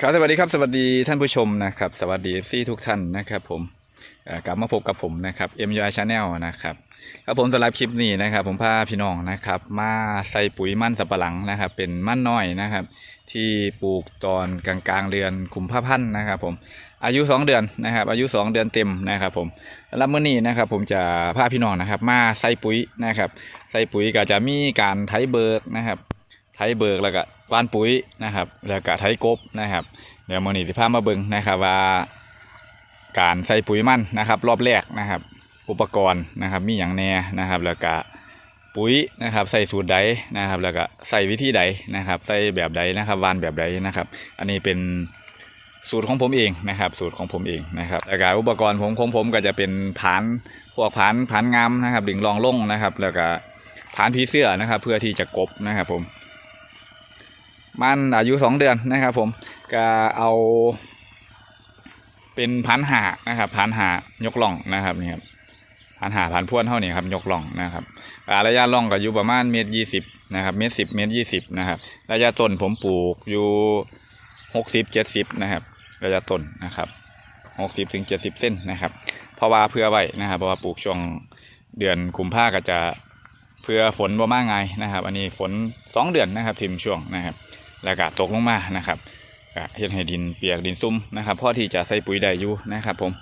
ครับสวัสดีครับสวัสดีท่านผู้ชมนะครับ สวัสดีซี่ทุกท่านนะครับ ผมกลับมาพบกับผมนะครับ MUI Channel นะครับครับผมสำหรับคลิปนี้นะครับ ผมพาพี่น้องนะครับ มาใส่ปุ๋ยมั่นสับปะหลังนะครับ เป็นมั่นน้อยนะครับ ที่ปลูกตอนกลางกลางๆเดือนกุมภาพันธ์นะครับ ผมอายุ 2 เดือนนะครับ อายุ 2 เดือนเต็มนะครับ ผมสำหรับมื้อนี้นะครับ ผมจะพาพี่น้องนะครับ มาใส่ปุ๋ยนะครับ ใส่ปุ๋ยก็จะมีการไถเบิกนะครับไถเบิกแล้วก็ วานปุ๋ยนะครับแล้วก็ไถกบนะครับเดี๋ยวมือนี้สิพามาเบิ่งนะครับว่า การใส่ปุ๋ยมันนะครับ รอบแรกนะครับ อุปกรณ์นะครับมีอย่างแน่นะครับ แล้วก็ปุ๋ยนะครับใส่สูตรใดนะครับ แล้วก็ใส่วิธีใดนะครับ ใส่แบบใดนะครับวานแบบใดนะครับ อันนี้เป็นสูตรของผมเองนะครับ สูตรของผมเองนะครับแล้วก็อุปกรณ์ผมของผมก็จะเป็นผานพวกผานผานงามนะครับดึงรองลงนะครับ แล้วก็ผานผีเสื้อนะครับ เพื่อที่จะกบนะครับผม มันอายุสองเดือนนะครับ ผมก็เอาเป็นพันหานะครับพันหายกล่องนะครับนี่ครับพันหาพันพ่วนเท่านี้ครับยกล่องนะครับระยะล่องก็อยู่ประมาณเมตรยี่สิบนะครับเมตรสิบเมตรยี่สิบนะครับระยะต้นผมปลูกอยู่หกสิบเจ็ดสิบนะครับระยะต้นนะครับหกสิบถึงเจ็ดสิบเส้นนะครับ เพราะว่าเพื่อไว้นะครับเพราะว่าปลูกช่วงเดือนกุมภาก็จะเพื่อฝนบ่มากไงนะครับ อันนี้ฝนสองเดือนนะครับทิมช่วงนะครับ แล้วก็ตกลงมานะครับก็เฮ็ดให้ดินเปียกดินซุ่มนะครับพอที่จะใส่ปุ๋ยได้อยู่นะครับผม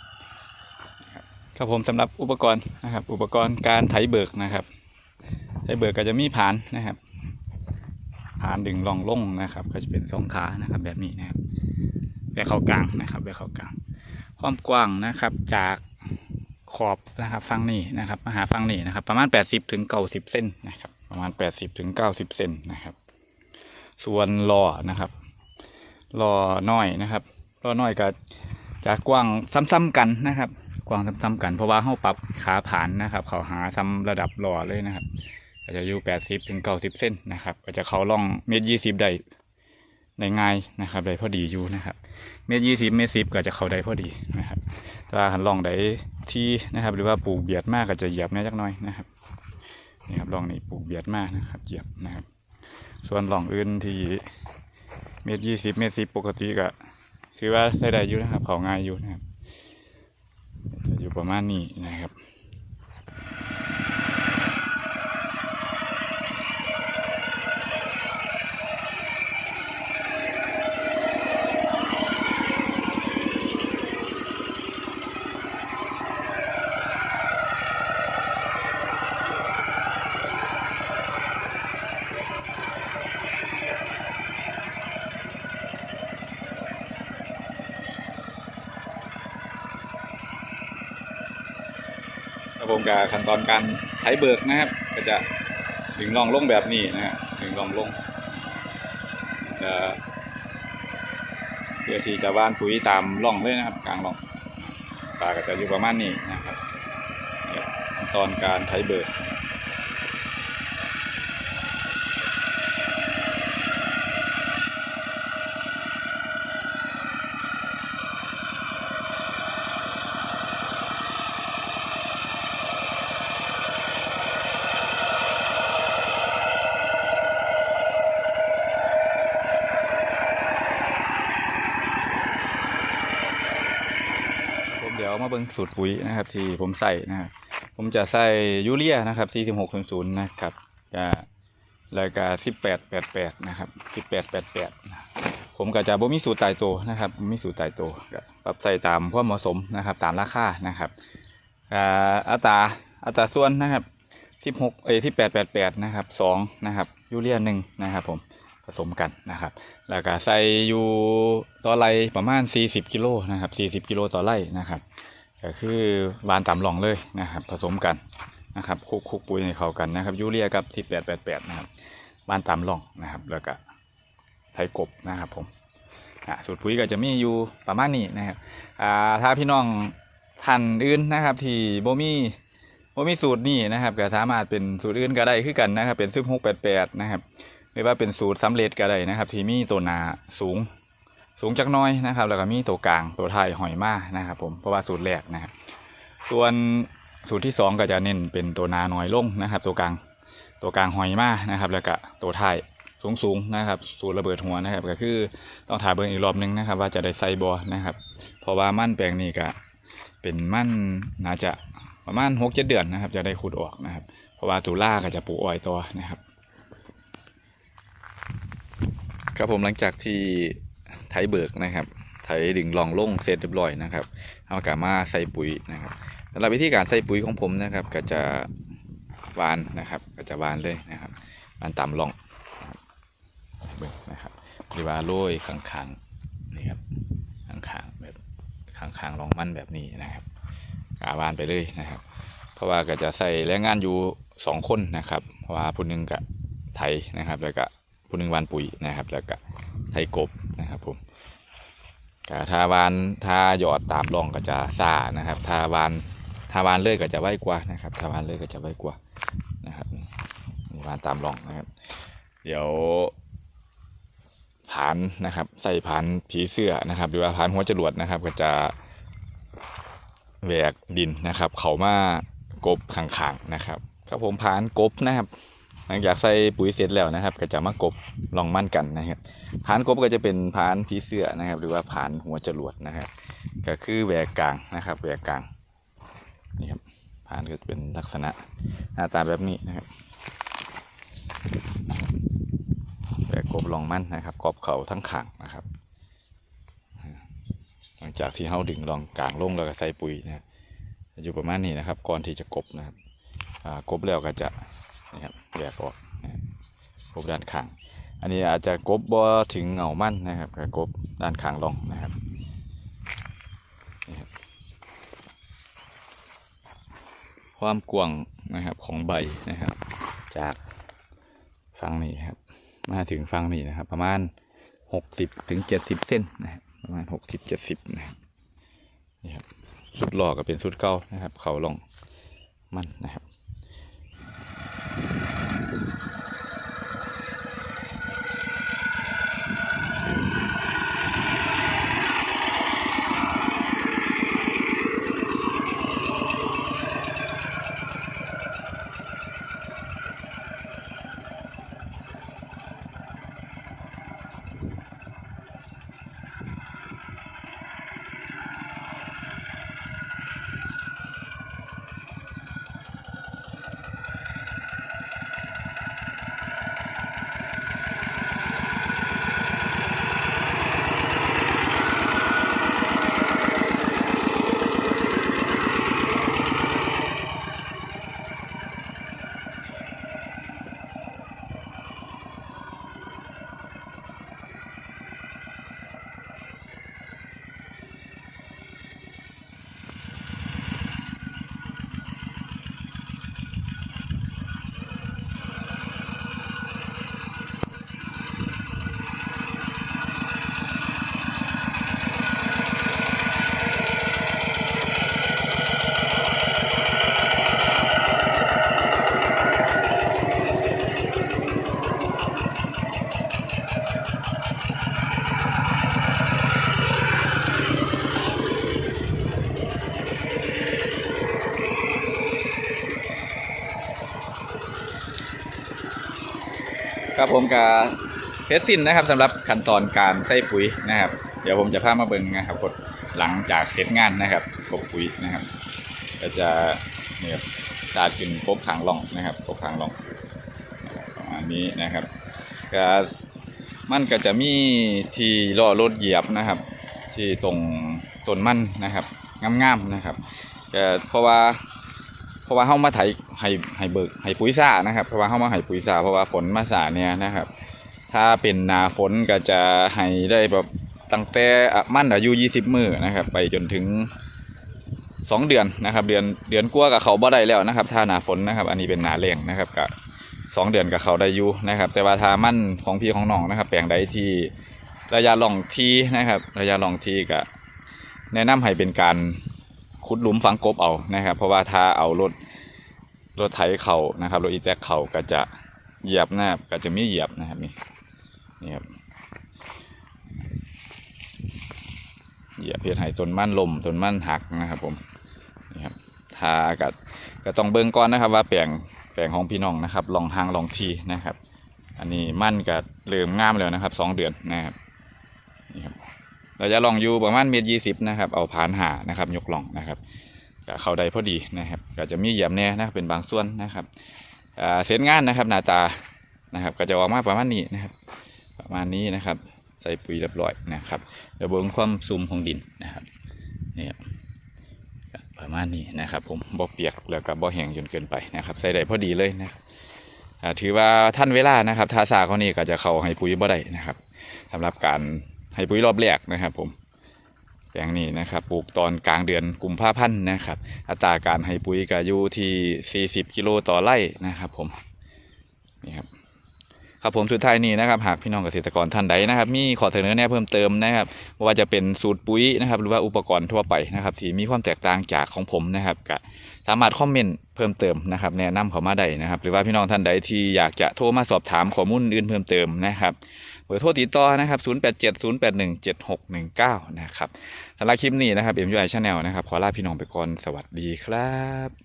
ครับผมสำหรับอุปกรณ์นะครับ อุปกรณ์การไถเบิกนะครับไถเบิกก็จะมีผานนะครับผานดึงรองล่งนะครับ ก็จะเป็นสองขานะครับ แบบนี้นะครับแบกเข้ากลางนะครับแบกเข้ากลาง ความกว้างนะครับจากขอบนะครับฝั่งนี้นะครับมาหาฝั่งนี้นะครับ ประมาณ 80ถึง90เส้นนะครับ ประมาณ 80ถึง90เส้นนะครับ ส่วนล้อนะครับล้อน้อยนะครับล้อน้อยก็จะกว้างซ้ำๆกันนะครับ กว้างซ้ำๆกันเพราะว่าเขาปรับขาผ่านนะครับ เขาหาซ้ำระดับล้อเลยนะครับก็จจะอยู่80ถึง90เส้นนะครับก็จจะเขาร่องเมตรยี่สิบได้ได้ง่ายนะครับได้พอดีอยู่นะครับเมตรยี่สิบเมตรสิบก็จะเข้าได้พอดีนะครับถ้าหันร่องใดที่นะครับ หรือว่าปลูกเบียดมากก็จะเหยียบแน่จักหน่อยนะครับนี่ครับร่องนี้ปลูกเบียดมากนะครับเหยียบนะครับ ส่วนหล่องอื่นที่เมตรยี่สิบเมตรสิบปกติก็ถือว่าใส่ได้อยู่นะครับเขาง่ายอยู่นะครับจะอยู่ประมาณนี้นะครับ ผมกับขั้นตอนการไถเบิกนะครับ ก็จะดึงรองลงแบบนี้นะฮะดึงรองลงจะเพื่อที่จะว่านปุ๋ยตามร่องเลยนะครับ กลางร่องปลาก็จะอยู่ประมาณนี้นะครับขั้นตอนการไถเบิก ผ มเดี๋ยวมาเบิ่งสูตรปุ๋ยนะครับ ที่ผมใส่นะครับผมจะใส่ยูเรียนะครับ4600นะครับก็รายการ1888นะครับ1888 ผมก็จะบ่มีสูตรตายตัวนะครับบ่มีสูตรตายตัวปรับใส่ตามความเหมาะสมนะครับตามราคานะครับอ่าอัตราอัตราส่วนนะครับ16เอ้ย1888นะครับ2นะครับยูเรีย1นะครับผมผสมกันนะครับ แล้วก็ใส่อยู่ต่อไรประมาณ 40 กิโลนะครับ 40 กิโลต่อไร่นะครับ ก็คือวานต่ำหลองเลยนะครับ ผสมกันนะครับคุกคุกปุ๋ยให้เข้ากันนะครับยูเรียกับ1888นะครับวานต่ำหลองนะครับ แล้วก็ไถกบนะครับผมสูตรปุ๋ยก็จะมีอยู่ประมาณนี้นะครับถ้าพี่น้องท่านอื่นนะครับที่โบมีโบมีสูตรนี้นะครับก็สามารถเป็นสูตรอื่นก็ได้คือกันนะครับ เป็น1688นะครับหรือว่าเป็นสูตรสำเร็จก็ได้นะครับ ที่มีตัวนาสูง สูงจักน้อยนะครับ แล้วก็มีตัวกลางตัวท้ายหอยมานะครับ ผมเพราะว่าสูตรแรกนะครับ ส่วนสูตรที่สองก็จะเน้นเป็นตัวนาน้อยลงนะครับ ตัวกลางตัวกลางหอยมานะครับ แล้วก็ตัวท้ายสูงสูงนะครับ สูตรระเบิดหัวนะครับ ก็คือต้องถ่ายเบิ่งอีกรอบหนึงนะครับ ว่าจะได้ใส่บอนะครับ เพราะว่ามั่นแปลงนี้ก็เป็นมั่นน่าจะประมาณหกเจ็ดเดือนนะครับ จะได้ขุดออกนะครับ เพราะว่าตุล่าก็จะปลูกอ้อยต่อนะครับ ครับผมหลังจากที่ ไถเบิกนะครับ ไถดึงลองลงเสร็จเรียบร้อยนะครับเอากามาใส่ปุ๋ยนะครับสำหรับวิธีการใส่ปุ๋ยของผมนะครับ ก็จะวานนะครับ ก็จะวานเลยนะครับวานต่ำลองนะครับเบิ่งนะครับหรือว่าโรยข้างๆนี่ครับข้างๆแบบข้างๆลองมันแบบนี้นะครับกาวานไปเลยนะครับ เพราะว่าก็จะใส่แรงงานอยู่สองคนนะครับ เพราะว่าผู้หนึงกับไถนะครับ แล้วก็ผู้หนึงวานปุ๋ยนะครับ แล้วก็ไถกบ นะครับผมก็ถ้าวานถ้าหยอดตามรองก็จะซานะครับถ้าวานถ้าวานเลื่อยก็จะไวกว่านะครับถ้าวานเลื่อยก็จะไวกว่านะครับวานตามรองนะครับ เดี๋ยวผานนะครับ ใส่ผานผีเสื้อนะครับ หรือว่าผานหัวจรวดนะครับ ก็จะแหวกดินนะครับ เขามากบขังๆนะครับครับผมผานกบนะครับ หลังจากใส่ปุ๋ยเสร็จแล้วนะครับ ก็จะมากบลองมั่นกันนะครับผานกบก็จะเป็นผานผีเสื้อนะครับ หรือว่าผานหัวจรวดนะครับ ก็คือแหวกกลางนะครับแหวกกลางนี่ครับผานก็จะเป็นลักษณะหน้าตาแบบนี้นะครับแหวกกบลองมั่นนะครับกบเขาทั้งขางนะครับหลังจากที่เฮาดึงลองกลางลงแล้วก็ใส่ปุ๋ยนะครับอยู่ประมาณนี้นะครับ ก่อนที่จะกบนะครับกบแล้วก็จะนะครับ แยกออกนะครับกบด้านข้าง อันนี้อาจจะกบบ่ถึงเหงามั่นนะครับกกบด้านข้างลองนะครับความกว้างนะครับของใบนะครับ จากฝั่งนี้ครับมาถึงฝั่งนี้นะครับ ประมาณหกสิบถึงเจ็ดสิบเส้นนะครับประมาณหกสิบเจ็ดสิบนะครับนี่ครับสุดหล่อก็เป็นสุดเก่านะครับ เขาลงมันนะครับ ครับผมกับเสร็จสิ้นนะครับสำหรับขั้นตอนการใส่ปุ๋ยนะครับ เดี๋ยวผมจะพามาเบิ่งนะครับกดหลังจากเสร็จงานนะครับกบปุ๋ยนะครับ ก็จะเนี่ยครับตาดขึ้นกบขางล่องนะครับกบขางล่องนะครับประมาณนี้นะครับก็มันก็จะมีที่ล้อรถเหยียบนะครับ ที่ตรงต้นมันนะครับงามๆนะครับก็เพราะว่า เพราะว่าเฮามาไถให้ให้เบิกให้ปุ๋ยซ่านะครับเพราะว่าเฮามาให้ปุ๋ยซ่าเพราะว่าฝนมาสาเนี่ยนะครับ ถ้าเป็นหนาฝนก็จะให้ได้แบบตั้งแต่มั่นอายุ20มื้อนะครับ ไปจนถึง2เดือนนะครับ เดือนเดือนกว่ากับเขาบ่ได้แล้วนะครับ ถ้าหนาฝนนะครับ อันนี้เป็นหนาแรงนะครับกับสองเดือนกับเขาได้อยู่นะครับ แต่ว่าถ้ามั่นของพี่ของน้องนะครับ แปลงใดที่ระยะลองทีนะครับ ระยะลองทีก็แนะนำให้เป็นการ ขุดหลุมฝังกบเอานะครับ เพราะว่าถ้าเอารถรถไถเข่านะครับรถอีแตกเข่าก็จะเหยียบนะครับก็จะไม่เหยียบนะครับนี่นี่ครับเหยียบเพียให้ต้นมั่นลมต้นมั่นหักนะครับผมนี่ครับถ้าก็ก็ต้องเบิ่งก่อนนะครับ ว่าแปลงแปลงของพี่น้องนะครับลองหางลองทีนะครับ อันนี้มั่นก็เริ่มงามแล้วนะครับสองเดือนนะครับ เราจะลองอยู่ประมาณเมตรยี่สิบนะครับ เอาผ่านหานะครับ ยกลองนะครับก็เข้าได้พอดีนะครับก็จะมีเหยียบแน่นะเป็นบางส่วนนะครับเส้นงานนะครับ หน้าตานะครับ ก็จะออกมาประมาณนี้นะครับ ประมาณนี้นะครับ ใส่ปุ๋ยเรียบร้อยนะครับเดี๋ยวเบิ่งความซุ่มของดินนะครับนี่ครับประมาณนี้นะครับ ผมบ่เปียกแล้วก็บ่แห้งจนเกินไปนะครับ ใส่ได้พอดีเลยนะครับถือว่าท่านเวลานะครับทาสาเขานี่ก็จะเข้าให้ปุ๋ยบ่ได้นะครับสำหรับการ ให้ปุ๋ยรอบแรกนะครับ ผมแปลงนี้นะครับ ปลูกตอนกลางเดือนกุมภาพันธ์นะครับ อัตราการให้ปุ๋ยก็อยู่ที่ 40 กิโลต่อไร่นะครับ ผมนี่ครับครับผมสุดท้ายนี้นะครับหากพี่น้องเกษตรกรท่านใดนะครับ มีขอเสนอแนะเพิ่มเติมนะครับว่าจะเป็นสูตรปุ๋ยนะครับ หรือว่าอุปกรณ์ทั่วไปนะครับ ที่มีความแตกต่างจากของผมนะครับก็สามารถคอมเมนต์เพิ่มเติมนะครับ แนะนำเขามาได้นะครับ หรือว่าพี่น้องท่านใดที่อยากจะโทรมาสอบถามข้อมูลอื่นเพิ่มเติมนะครับ เบอร์โทรติดต่อนะครับ 0870817619 นะครับสำหรับคลิปนี้นะครับ MUI Channel นะครับ ขอลาพี่น้องไปก่อน สวัสดีครับ